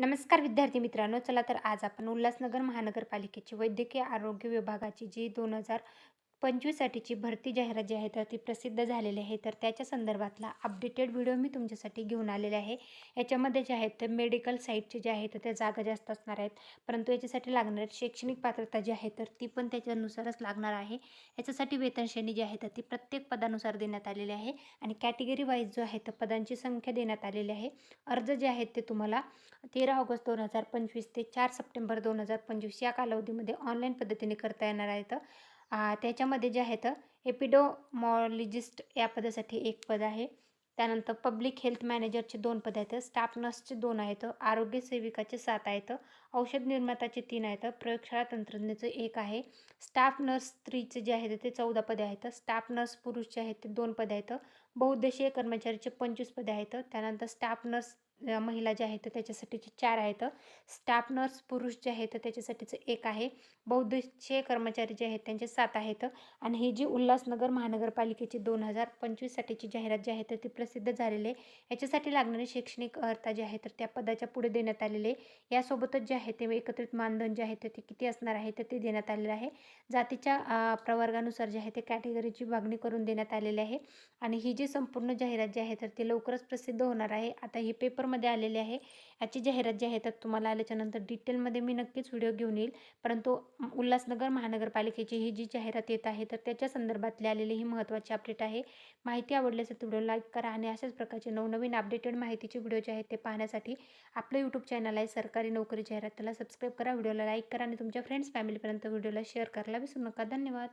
नमस्कार विद्यार्थी मित्रांनो चला तर आज आपण उल्हासनगर महानगरपालिकेची वैद्यकीय आरोग्य विभागाची जी दोन हजार पंचवीससाठीची भरती जाहिरात जी आहे तर ती प्रसिद्ध झालेली आहे. तर त्याच्या संदर्भातला अपडेटेड व्हिडिओ मी तुमच्यासाठी घेऊन आलेले आहे. याच्यामध्ये जे आहेत ते मेडिकल साईटचे जे आहेत तर त्या जागा जास्त असणार आहेत. परंतु याच्यासाठी लागणारी शैक्षणिक पात्रता जी आहे तर ती पण त्याच्यानुसारच लागणार आहे. याच्यासाठी वेतनश्रेणी जी आहे तर ती प्रत्येक पदानुसार देण्यात आलेली आहे. आणि कॅटेगरी वाईज जो आहे तर पदांची संख्या देण्यात आलेली आहे. अर्ज जे आहेत ते तुम्हाला तेरा ऑगस्ट दोन हजार पंचवीस ते चार सप्टेंबर दोन हजार पंचवीस या कालावधीमध्ये ऑनलाईन पद्धतीने करता येणार आहेत त्याच्यामध्ये जे आहेत एपिडोमॉलॉजिस्ट या पदासाठी एक पद आहे. त्यानंतर पब्लिक हेल्थ मॅनेजरचे दोन पद आहेत स्टाफ नर्सचे दोन आहेत आरोग्य सेविकाचे सात आहेत औषध निर्माताचे तीन आहेत प्रयोगशाळा तंत्रज्ञाचं एक आहे. स्टाफ नर्स स्त्रीचे जे आहेत ते चौदा पदे आहेत. स्टाफ नर्स पुरुषचे आहेत ते दोन पदे आहेत. बहुउद्देशीय कर्मचारीचे पंचवीस पदे आहेत. त्यानंतर स्टाफ नर्स महिला जे आहेत त्याच्यासाठीचे चार आहेत. स्टाफ नर्स पुरुष जे आहेत त्याच्यासाठीचं एक आहे. बौद्धचे कर्मचारी जे आहेत त्यांचे सात आहेत. आणि ही जी उल्हासनगर महानगरपालिकेची दोन हजार पंचवीससाठीची जाहिरात जी आहे तर ती प्रसिद्ध झालेली आहे. याच्यासाठी लागणारी शैक्षणिक अर्हता जी आहे तर त्या पदाच्या पुढे देण्यात आलेले आहे. यासोबतच जे आहे ते एकत्रित मानधन जे आहे तर ते किती असणार आहे तर ते देण्यात आलेलं आहे. जातीच्या प्रवर्गानुसार जे आहे ते कॅटेगरीची विभागणी करून देण्यात आलेली आहे. आणि ही जी संपूर्ण जाहिरात जी आहे तर ती लवकरच प्रसिद्ध होणार आहे. आता ही ऑफरमध्ये आलेले आहे. याची जाहिरात जी आहे तर तुम्हाला आल्याच्यानंतर डिटेलमध्ये मी नक्कीच व्हिडिओ घेऊन येईल. परंतु उल्हासनगर महानगरपालिकेची ही जी जाहिरात येत आहे तर त्याच्या संदर्भातली आलेली ही महत्त्वाची अपडेट आहे. माहिती आवडली असेल तर व्हिडिओ लाईक करा आणि अशाच प्रकारचे नवनवीन अपडेटेड माहितीचे व्हिडिओ जे आहेत ते पाहण्यासाठी आपलं यूट्यूब चॅनल आहे सरकारी नोकरी जाहिरात. त्याला सबस्क्राईब करा व्हिडिओला लाईक करा आणि तुमच्या फ्रेंड्स फॅमिलीपर्यंत व्हिडिओला शेअर करायला विसरू नका. धन्यवाद.